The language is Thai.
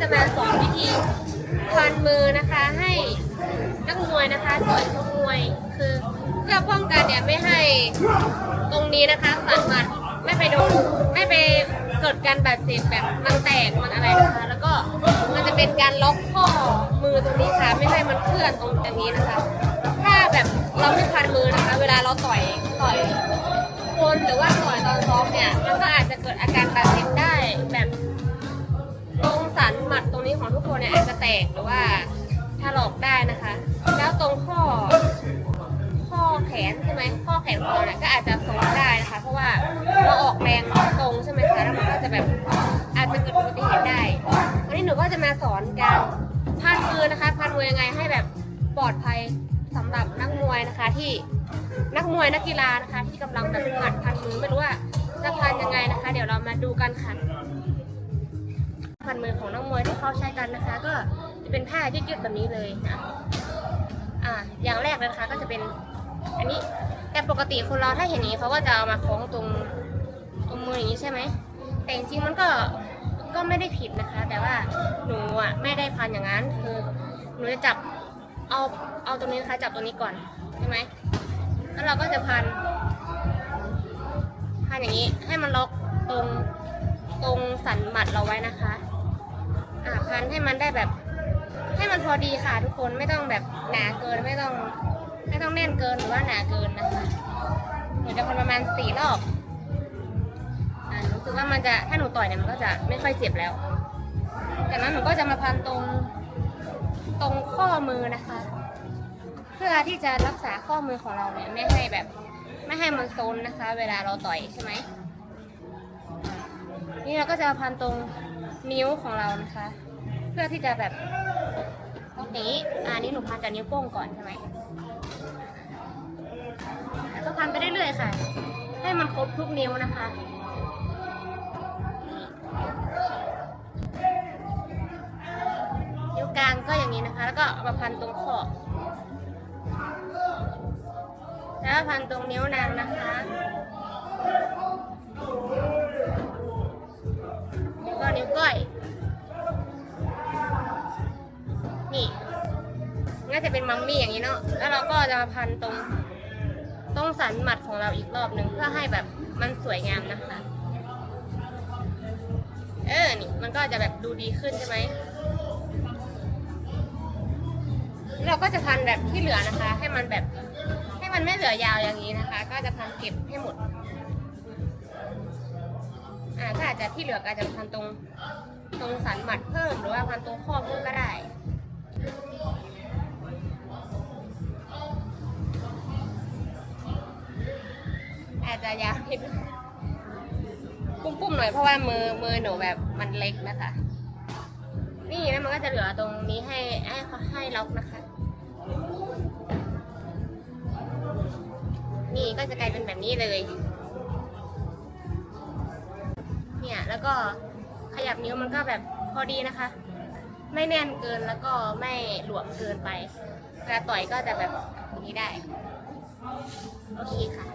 จะมาสอนวิธีพันมือนะคะให้นักมวยนะคะต่อยชกมวยคือเพื่อป้องกันเนี่ยไม่ให้ตรงนี้นะคะสั่นหมัดไม่ไปโดนไม่ไปเกิดการบาดเจ็บแบบมันแตกมันอะไรนะคะ แล้วก็มันจะเป็นการล็อกข้อมือตรงนี้ค่ะ ไม่ให้มันเคลื่อนตรงตรงนี้นะคะ ถ้าแบบเราไม่พันมือนะคะ เวลาเราต่อยต่อยคนหรือว่าต่อยตอนซ้อมเนี่ยมันก็อาจจะเกิดอาการบาดเจ็บได้แบบ ตรงสันหมัดตรงนี้ของทุกคนเนี่ยอาจจะแตกหรือว่าถลอกได้นะคะ แล้วตรงข้อ ข้อแขนใช่ไหมข้อแขนของเราเนี่ยก็อาจจะทรงได้นะคะ เพราะว่าเราออกแรงตรงใช่ไหมคะแล้วมันก็จะแบบอาจจะเกิดอุบัติเหตุได้วันนี้หนูก็จะมาสอนการพันมือนะคะพันมือยังไงให้แบบปลอดภัยสำหรับนักมวยนะคะที่นักมวยนักกีฬานะคะ ที่กำลังแบบหัดพันมือไม่รู้ว่าจะพันยังไงนะคะ เดี๋ยวเรามาดูกันค่ะ พันมือของนักมวยที่เขาใช้กันนะคะ ก็จะเป็นผ้ายืดๆแบบนี้เลยนะอ่าอย่างแรกเลยนะคะก็จะเป็นอันนี้แต่ปกติคนเราถ้าเห็นอย่างนี้เขาก็จะเอามาคล้องตรงตรงมืออย่างนี้ใช่ไหมแต่จริงๆมันก็ก็ไม่ได้ผิดนะคะ แต่ว่าหนูอะไม่ได้พันอย่างนั้นคือหนูจะจับเอาเอาตรงนี้นะคะจับตรงนี้ก่อนใช่ไหมแล้วเราก็จะพันพันอย่างนี้ให้มันล็อกตรงตรงสันหมัดเราไว้นะคะ อ่าพันให้มันได้แบบ ให้มันพอดีค่ะทุกคนไม่ต้องแบบหนาเกินไม่ต้อง ไม่ต้องแน่นเกินหรือว่าหนาเกินนะคะหนูจะพันประมาณสี่รอบอ่ารู้สึกว่ามันจะถ้าหนูต่อยเนี่ยมันก็จะไม่ค่อยเจ็บแล้ว จากนั้นหนูก็จะมาพันตรงตรงข้อมือนะคะ เพื่อที่จะรักษาข้อมือของเราเนี่ยไม่ให้แบบไม่ให้มันโซนนะคะ เวลาเราต่อยใช่ไหมนี่เราก็จะพันตรง นิ้วของเรานะคะ เพื่อที่จะแบบนี้อ่านี่หนูพันจากนิ้วโป้งก่อนใช่ไหมแล้วก็พันไปเรื่อยๆค่ะ ให้มันครบทุกนิ้วนะคะนิ้วกลางก็อย่างนี้นะคะ แล้วก็มาพันตรงขอบแล้วพันตรงนิ้วนางนะคะ น่าจะเป็นมัมมี่อย่างนี้เนาะแล้วเราก็จะมาพันตรงตรงสันหมัดของเราอีกรอบหนึ่งเพื่อให้แบบมันสวยงามนะคะ เออนี่มันก็จะแบบดูดีขึ้นใช่ไหมเราก็จะพันแบบที่เหลือนะคะ ให้มันแบบให้มันไม่เหลือยาวอย่างนี้นะคะ ก็จะพันเก็บให้หมดอ่าถ้าอาจจะที่เหลือก็อาจจะพันตรงตรงสันหมัดเพิ่มหรือว่าพันตรงข้อเพิ่มก็ได้ อาจจะยาวนิดปุ้มๆหน่อยเพราะว่ามือมือหนูแบบมันเล็กนะคะ นี่แล้วมันก็จะเหลือตรงนี้ให้ให้เขาให้ล็อกนะคะ นี่ก็จะกลายเป็นแบบนี้เลย เนี่ยแล้วก็ขยับนิ้วมันก็แบบพอดีนะคะ ไม่แน่นเกินแล้วก็ไม่หลวมเกินไปเวลาต่อยก็จะแบบนี้ได้ โอเคค่ะ